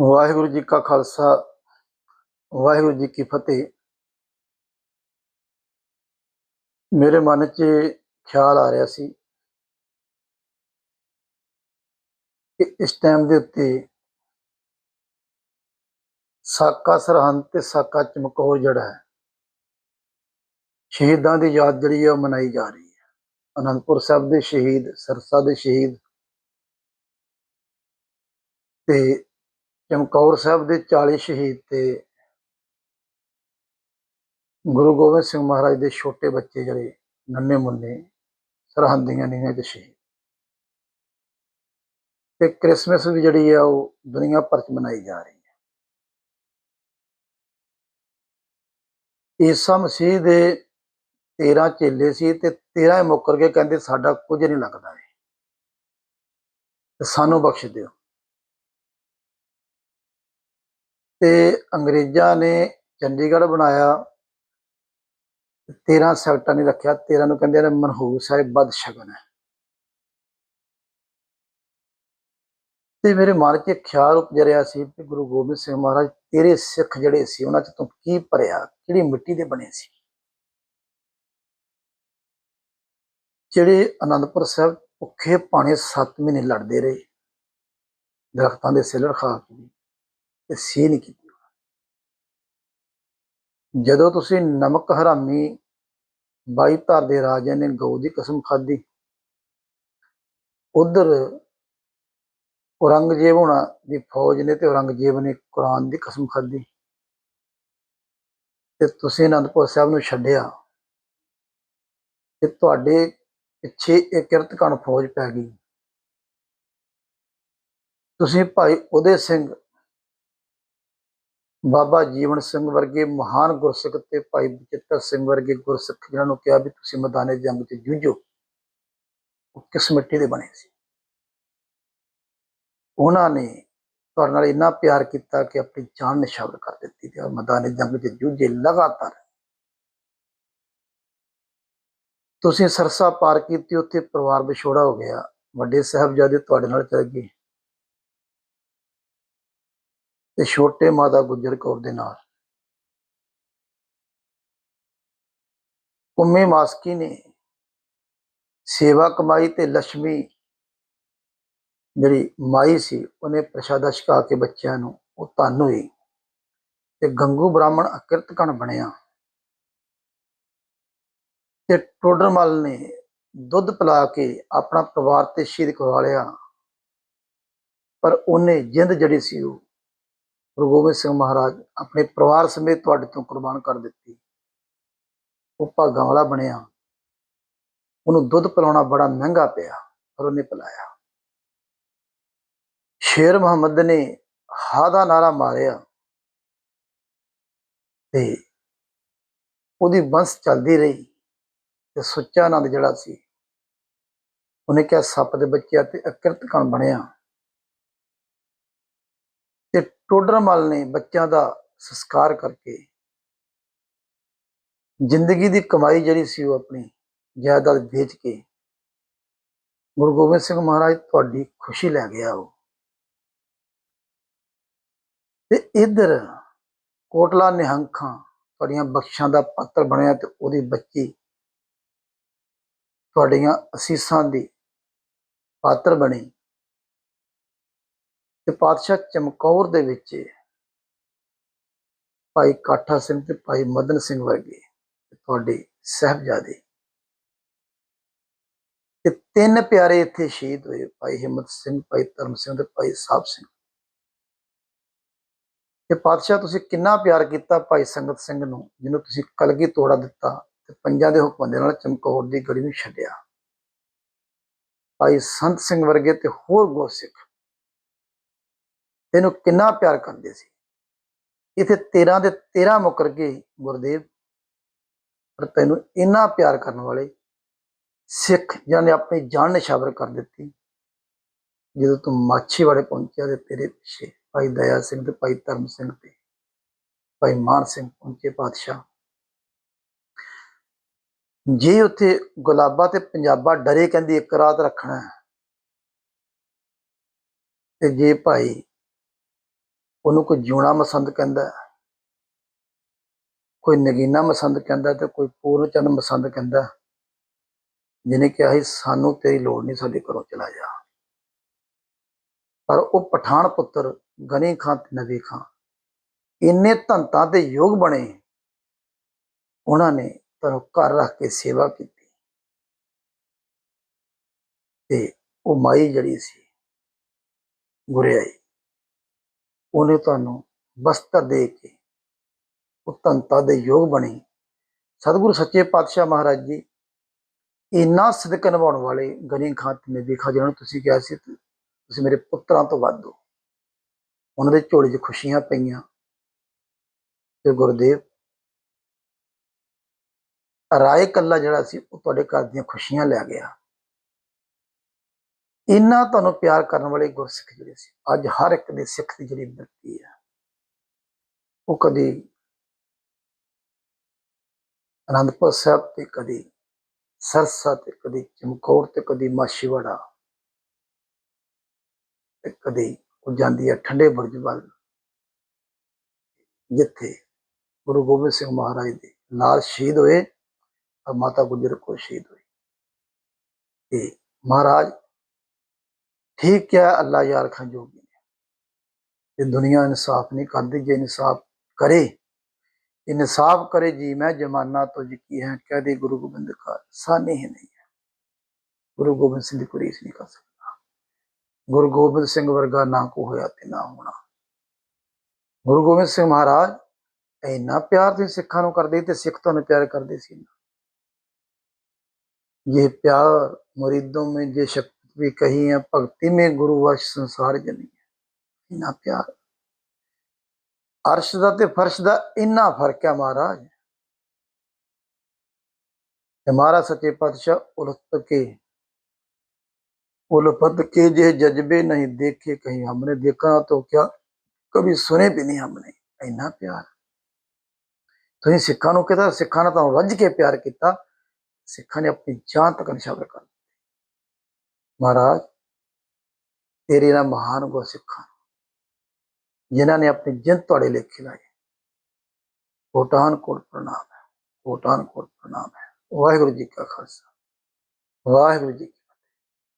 ਵਾਹਿਗੁਰੂ ਜੀ ਕਾ ਖਾਲਸਾ, ਵਾਹਿਗੁਰੂ ਜੀ ਕੀ ਫਤਿਹ। ਮੇਰੇ ਮਨ 'ਚ ਖਿਆਲ ਆ ਰਿਹਾ ਸੀ ਕਿ ਇਸ ਟਾਈਮ ਦੇ ਉੱਤੇ ਸਾਕਾ ਸਰਹੰਦ ਤੇ ਸਾਕਾ ਚਮਕੌਰ ਜਿਹੜਾ ਹੈ, ਸ਼ਹੀਦਾਂ ਦੀ ਯਾਦ ਜਿਹੜੀ ਹੈ ਉਹ ਮਨਾਈ ਜਾ ਰਹੀ ਹੈ। ਅਨੰਦਪੁਰ ਸਾਹਿਬ ਦੇ ਸ਼ਹੀਦ, ਸਰਸਾ ਦੇ ਸ਼ਹੀਦ ਤੇ ਚਮਕੌਰ ਸਾਹਿਬ ਦੇ 40 ਸ਼ਹੀਦ ਤੇ ਗੁਰੂ ਗੋਬਿੰਦ ਸਿੰਘ ਮਹਾਰਾਜ ਦੇ ਛੋਟੇ ਬੱਚੇ ਜਿਹੜੇ ਨੰਨੇ ਮੁੰਨੇ, ਸਰਹੰਦੀਆਂ ਨੀਹਾਂ ਚ ਸ਼ਹੀਦ। ਤੇ ਕ੍ਰਿਸਮਸ ਵੀ ਜਿਹੜੀ ਆ ਉਹ ਦੁਨੀਆ ਭਰ ਚ ਮਨਾਈ ਜਾ ਰਹੀ ਹੈ। ਈਸਾ ਮਸੀਹ ਦੇ 13 ਚੇਲੇ ਸੀ ਤੇ 13 ਮੁੱਕਰ ਕੇ ਕਹਿੰਦੇ ਸਾਡਾ ਕੁਝ ਨਹੀਂ ਲੱਗਦਾ ਹੈ ਸਾਨੂੰ ਬਖਸ਼ ਦਿਓ। ਤੇ ਅੰਗਰੇਜ਼ਾਂ ਨੇ ਚੰਡੀਗੜ੍ਹ ਬਣਾਇਆ। 13 ਸੈਕਟਰ ਨਹੀਂ ਰੱਖਿਆ। 13 ਨੂੰ ਕਹਿੰਦੇ ਨੇ ਮਨਹੂਸ ਹੈ ਬਦ ਸ਼ਗਨ ਹੈ। ਤੇ ਮੇਰੇ ਮਨ 'ਚ ਇੱਕ ਖਿਆਲ ਉਪਜ ਰਿਹਾ ਸੀ ਕਿ ਗੁਰੂ ਗੋਬਿੰਦ ਸਿੰਘ ਮਹਾਰਾਜ ਤੇਰੇ ਸਿੱਖ ਜਿਹੜੇ ਸੀ, ਉਹਨਾਂ 'ਚ ਤੂੰ ਕੀ ਭਰਿਆ? ਕਿਹੜੀ ਮਿੱਟੀ ਦੇ ਬਣੇ ਸੀ? ਜਿਹੜੇ ਅਨੰਦਪੁਰ ਸਾਹਿਬ ਭੁੱਖੇ ਪਾਣੇ 7 ਮਹੀਨੇ ਲੜਦੇ ਰਹੇ, ਦਰਖਤਾਂ ਦੇ ਸਿਲੜ ਖਾ ਕੇ। ਤੇ ਸੀ ਨਹੀਂ ਕੀਤੀ ਜਦੋਂ ਤੁਸੀਂ ਨਮਕ ਹਰਾਮੀ ਬਾਈ ਧਰ ਦੇ ਰਾਜੇ ਨੇ ਗਊ ਦੀ ਕਸਮ ਖਾਧੀ, ਉਧਰ ਔਰੰਗਜ਼ੇਬ ਹੋਣਾ ਦੀ ਫੌਜ ਨੇ ਤੇ ਔਰੰਗਜ਼ੇਬ ਨੇ ਕੁਰਾਨ ਦੀ ਕਸਮ ਖਾਧੀ। ਤੇ ਤੁਸੀਂ ਅਨੰਦਪੁਰ ਸਾਹਿਬ ਨੂੰ ਛੱਡਿਆ ਤੇ ਤੁਹਾਡੇ ਪਿੱਛੇ ਇੱਕ ਕਿਰਤਕਣ ਫੌਜ ਪੈ ਗਈ। ਤੁਸੀਂ ਭਾਈ ਉਹਦੇ ਸਿੰਘ ਬਾਬਾ ਜੀਵਨ ਸਿੰਘ ਵਰਗੇ ਮਹਾਨ ਗੁਰਸਿੱਖ ਤੇ ਭਾਈ ਬਚਿੱਤਰ ਸਿੰਘ ਵਰਗੇ ਗੁਰਸਿੱਖ ਜਿਨ੍ਹਾਂ ਨੂੰ ਕਿਹਾ ਵੀ ਤੁਸੀਂ ਮੈਦਾਨੇ ਜੰਗ 'ਚ ਜੂਝੋ, ਉਹ ਕਿਸ ਮਿੱਟੀ ਦੇ ਬਣੇ ਸੀ? ਉਹਨਾਂ ਨੇ ਤੁਹਾਡੇ ਨਾਲ ਇੰਨਾ ਪਿਆਰ ਕੀਤਾ ਕਿ ਆਪਣੀ ਜਾਨ ਨਿਸ਼ਾਵਰ ਕਰ ਦਿੱਤੀ ਤੇ ਮੈਦਾਨੇ ਜੰਗ 'ਚ ਜੂਝੇ ਲਗਾਤਾਰ। ਤੁਸੀਂ ਸਰਸਾ ਪਾਰ ਕੀਤੀ, ਉੱਥੇ ਪਰਿਵਾਰ ਵਿਛੋੜਾ ਹੋ ਗਿਆ, ਵੱਡੇ ਸਾਹਿਬਜ਼ਾਦੇ ਤੁਹਾਡੇ ਨਾਲ ਚਲੇ ਗਏ। ਤੇ ਛੋਟੇ ਮਾਤਾ ਗੁਜਰ ਕੌਰ ਦੇ ਨਾਲ। ਉਮੀ ਮਾਸਕੀ ਨੇ ਸੇਵਾ ਕਮਾਈ ਤੇ ਲక్ష్ਮੀ ਜਿਹੜੀ ਮਾਈ ਸੀ, ਉਹਨੇ ਪ੍ਰਸ਼ਾਦਾ ਛਕਾ ਕੇ ਬੱਚਿਆਂ ਨੂੰ ਉਹ ਧੰਨ ਹੋਈ ਤੇ ਗੰਗੂ ਬ੍ਰਾਹਮਣ ਅਕਿਰਤ ਕਣ ਬਣਿਆ। ਤੇ ਟੋਡਰਮਲ ਨੇ ਦੁੱਧ ਪਿਲਾ ਕੇ ਆਪਣਾ ਪਰਿਵਾਰ ਤੇ ਸ਼ਹੀਦ ਕਰਵਾ ਲਿਆ। ਪਰ ਉਹਨੇ ਜਿੰਦ ਜਿਹੜੀ ਸੀ ਉਹ ਗੁਰੂ ਗੋਬਿੰਦ ਸਿੰਘ ਮਹਾਰਾਜ ਆਪਣੇ ਪਰਿਵਾਰ ਸਮੇਤ ਤੁਹਾਡੇ ਤੋਂ ਕੁਰਬਾਨ ਕਰ ਦਿੱਤੀ। ਉਹ ਭਾਗਾਂ ਵਾਲਾ ਬਣਿਆ। ਉਹਨੂੰ ਦੁੱਧ ਪਿਲਾਉਣਾ ਬੜਾ ਮਹਿੰਗਾ ਪਿਆ, ਪਰ ਉਹਨੇ ਪਿਲਾਇਆ। ਸ਼ੇਰ ਮੁਹੰਮਦ ਨੇ ਹਾ ਦਾ ਨਾਰਾ ਮਾਰਿਆ ਤੇ ਉਹਦੀ ਬੰਸ ਚੱਲਦੀ ਰਹੀ ਤੇ ਸੁੱਚਾ ਆਨੰਦ ਜਿਹੜਾ ਸੀ, ਉਹਨੇ ਕਿਹਾ, ਸੱਪ ਦੇ ਬੱਚਿਆਂ ਤੇ ਅਕਿਰਤ ਕਣ ਬਣਿਆ। ਟੋਡਰਮਲ ਨੇ ਬੱਚਿਆਂ ਦਾ ਸੰਸਕਾਰ ਕਰਕੇ ਜ਼ਿੰਦਗੀ ਦੀ ਕਮਾਈ ਜਿਹੜੀ ਸੀ ਉਹ ਆਪਣੀ ਜਾਇਦਾਦ ਵੇਚ ਕੇ ਗੁਰੂ ਗੋਬਿੰਦ ਸਿੰਘ ਮਹਾਰਾਜ ਤੁਹਾਡੀ ਖੁਸ਼ੀ ਲੈ ਗਿਆ ਉਹ ਤੇ ਇਧਰ ਕੋਟਲਾ ਨਿਹੰਖਾਂ ਤੁਹਾਡੀਆਂ ਬਖਸ਼ਾਂ ਦਾ ਪਾਤਰ ਬਣਿਆ ਤੇ ਉਹਦੀ ਬੱਚੀ ਤੁਹਾਡੀਆਂ ਅਸੀਸਾਂ ਦੀ ਪਾਤਰ ਬਣੀ। ਤੇ ਪਾਤਸ਼ਾਹ ਚਮਕੌਰ ਦੇ ਵਿੱਚ ਭਾਈ ਕਾਠਾ ਸਿੰਘ ਤੇ ਭਾਈ ਮਦਨ ਸਿੰਘ ਵਰਗੇ ਤੁਹਾਡੇ ਸਹਿਬਜ਼ਾਦੇ ਤੇ ਤਿੰਨ ਪਿਆਰੇ ਇੱਥੇ ਸ਼ਹੀਦ ਹੋਏ ਭਾਈ ਹਿੰਮਤ ਸਿੰਘ, ਭਾਈ ਧਰਮ ਸਿੰਘ ਤੇ ਭਾਈ ਸਾਹਿਬ ਸਿੰਘ। ਤੇ ਪਾਤਸ਼ਾਹ, ਤੁਸੀਂ ਕਿੰਨਾ ਪਿਆਰ ਕੀਤਾ ਭਾਈ ਸੰਗਤ ਸਿੰਘ ਨੂੰ, ਜਿਹਨੂੰ ਤੁਸੀਂ ਕਲਗੀ ਤੋੜਾ ਦਿੱਤਾ ਤੇ ਪੰਜਾਂ ਦੇ ਹੁਕਮ ਦੇ ਨਾਲ ਚਮਕੌਰ ਦੀ ਗੜੀ ਨੂੰ ਛੱਡਿਆ। ਭਾਈ ਸੰਤ ਸਿੰਘ ਵਰਗੇ ਤੇ ਹੋਰ ਗੁਰਸਿੱਖ ਤੈਨੂੰ ਕਿੰਨਾ ਪਿਆਰ ਕਰਦੇ ਸੀ? ਇਥੇ 13 ਦੇ 13 ਮੁਕਰ ਗਏ ਗੁਰਦੇਵ। ਪਰ ਤੈਨੂੰ ਇੰਨਾ ਪਿਆਰ ਕਰਨ ਵਾਲੇ ਸਿੱਖ ਜਿਨ੍ਹਾਂ ਨੇ ਆਪਣੀ ਜਾਨ ਨਿਸ਼ਾਵਰ ਕਰ ਦਿੱਤੀ, ਜਦੋਂ ਤੂੰ ਮਾਛੀ ਵਾਲੇ ਪਹੁੰਚਿਆ ਤੇ ਤੇਰੇ ਪਿੱਛੇ ਭਾਈ ਦਇਆ ਸਿੰਘ ਤੇ ਭਾਈ ਧਰਮ ਸਿੰਘ ਤੇ ਭਾਈ ਮਾਨ ਸਿੰਘ ਪਹੁੰਚੇ ਪਾਤਸ਼ਾਹ। ਜੇ ਉੱਥੇ ਗੁਲਾਬਾ ਤੇ ਪੰਜਾਬਾ ਡਰੇ ਕਹਿੰਦੀ ਇੱਕ ਰਾਤ ਰੱਖਣਾ ਤੇ ਜੇ ਭਾਈ ਉਹਨੂੰ ਕੋਈ ਜਿਉਣਾ ਮਸੰਦ ਕਹਿੰਦਾ ਕੋਈ ਨਗੀਨਾ ਪਸੰਦ ਕਹਿੰਦਾ ਤੇ ਕੋਈ ਪੂਰਨ ਚੰਦ ਪਸੰਦ ਕਹਿੰਦਾ ਜਿਹਨੇ ਕਿਹਾ ਸੀ, ਸਾਨੂੰ ਤੇਰੀ ਲੋੜ ਨਹੀਂ, ਸਾਡੇ ਘਰੋਂ ਚਲਾ ਜਾ। ਪਰ ਉਹ ਪਠਾਨ ਪੁੱਤਰ ਗਨੀ ਖਾਂ ਤੇ ਨਬੀ ਖਾਂ, ਇੰਨੇ ਧੰਤਾਂ ਦੇ ਯੋਗ ਬਣੇ, ਉਹਨਾਂ ਨੇ ਘਰੋਂ ਘਰ ਰੱਖ ਕੇ ਸੇਵਾ ਕੀਤੀ। ਤੇ ਉਹ ਮਾਈ ਜਿਹੜੀ ਸੀ, ਗੁਰਿਆਈ ਉਹਨੇ ਤੁਹਾਨੂੰ ਬਸਤਰ ਦੇ ਕੇ ਉਹ ਧੰਤਾ ਦੇ ਯੋਗ ਬਣੇ। ਸਤਿਗੁਰੂ ਸੱਚੇ ਪਾਤਸ਼ਾਹ ਮਹਾਰਾਜ ਜੀ, ਇੰਨਾ ਸਦਕ ਨਿਭਾਉਣ ਵਾਲੇ ਗਨੀ ਖਾਨ ਤੇ ਨਬੀ ਖਾਨ ਜਿਹਨਾਂ ਨੂੰ ਤੁਸੀਂ ਕਿਹਾ ਸੀ, ਤੁਸੀਂ ਮੇਰੇ ਪੁੱਤਰਾਂ ਤੋਂ ਵੱਧ ਹੋ। ਉਹਨਾਂ ਦੇ ਝੋਲੇ 'ਚ ਖੁਸ਼ੀਆਂ ਪਈਆਂ ਤੇ ਗੁਰਦੇਵ ਰਾਏ ਕੱਲਾ ਜਿਹੜਾ ਸੀ, ਉਹ ਤੁਹਾਡੇ ਘਰ ਦੀਆਂ ਖੁਸ਼ੀਆਂ ਲੈ ਗਿਆ। ਇੰਨਾ ਤੁਹਾਨੂੰ ਪਿਆਰ ਕਰਨ ਵਾਲੇ ਗੁਰਸਿੱਖ ਜਿਹੜੇ ਸੀ, ਅੱਜ ਹਰ ਇੱਕ ਦੇ ਸਿੱਖ ਦੀ ਜਿਹੜੀ ਬਿਰਤੀ ਹੈ, ਉਹ ਕਦੀ ਅਨੰਦਪੁਰ ਸਾਹਿਬ ਤੇ, ਕਦੀ ਸਰਸਾ ਤੇ, ਕਦੀ ਚਮਕੌਰ ਤੇ, ਕਦੀ ਮਾਸ਼ੀਵਾੜਾ ਤੇ ਕਦੀ ਉਹ ਜਾਂਦੀ ਹੈ ਠੰਡੇ ਬੁਰਜ ਵੱਲ, ਜਿੱਥੇ ਗੁਰੂ ਗੋਬਿੰਦ ਸਿੰਘ ਮਹਾਰਾਜ ਦੇ ਨਾਲ ਸ਼ਹੀਦ ਹੋਏ ਔਰ ਮਾਤਾ ਗੁਜਰ ਕੋ ਸ਼ਹੀਦ ਹੋਈ। ਤੇ ਮਹਾਰਾਜ ਠੀਕ ਕਿਹਾ ਅੱਲਾ ਯਾਰ ਖਾਂ ਜੋਗੀ ਨੇ ਇਹ ਦੁਨੀਆ ਇਨਸਾਫ ਨਹੀਂ ਕਰਦੀ ਜੇ ਇਨਸਾਫ ਕਰੇ ਇਨਸਾਫ करे जी मैं जमाना तो की है कह दे गुरु गोबिंद का सानी ही नहीं है गुरु गोबिंद सिंह की कोई रीस नहीं कर सकता गुरु गोबिंद सिंह वर्गा ना को होया ते ना होना ਗੁਰੂ ਗੋਬਿੰਦ ਸਿੰਘ ਮਹਾਰਾਜ ਇੰਨਾ ਪਿਆਰ ਤੁਸੀਂ ਸਿੱਖਾਂ ਨੂੰ ਕਰਦੇ ਤੇ ਸਿੱਖ ਤੁਹਾਨੂੰ ਪਿਆਰ ਕਰਦੇ ਸੀ ਨਾ ये प्यार मुरीदों में जे शक्ति भी कही है भक्ति में गुरु वश संसार जनी है इन्ना प्यार ਅਰਸ਼ ਦਾ ਤੇ ਫਰਸ਼ ਦਾ ਇੰਨਾ ਫਰਕ ਹੈ ਮਹਾਰਾਜ ਤੇ ਮਹਾਰਾਜ ਸੱਚੇ ਪਾਤਸ਼ਾਹ ਉਲਫਤ ਕੇ उल्फत के जे जज्बे नहीं देखे कहीं हमने देखा तो क्या कभी सुने भी नहीं हमने ਇੰਨਾ ਪਿਆਰ ਤੁਸੀਂ ਸਿੱਖਾਂ ਨੂੰ ਕਿਹਾ ਸਿੱਖਾਂ ਨੇ ਤੁਹਾਨੂੰ ਰੱਜ ਕੇ ਪਿਆਰ ਕੀਤਾ ਸਿੱਖਾਂ ਨੇ ਆਪਣੀ ਜਾਨ ਤੱਕ ਨਿਸ਼ਾਵਰ ਕਰ ਦਿੱਤੀ ਮਹਾਰਾਜ ਤੇਰੇ ਨਾਲ ਮਹਾਨ ਗੁਰ ਸਿੱਖਾਂ ਜਿਨ੍ਹਾਂ ਨੇ ਆਪਣੀ ਜਿੰਦ ਤੁਹਾਡੇ ਲੇਖੇ ਲਾਏ ਕੋਟਾਨ ਕੋਟ ਪ੍ਰਣਾਮ ਹੈ ਕੋਟਾਨ ਕੋਟ ਪ੍ਰਣਾਮ ਹੈ ਵਾਹਿਗੁਰੂ ਜੀ ਕਾ ਖਾਲਸਾ ਵਾਹਿਗੁਰੂ ਜੀ ਕੀ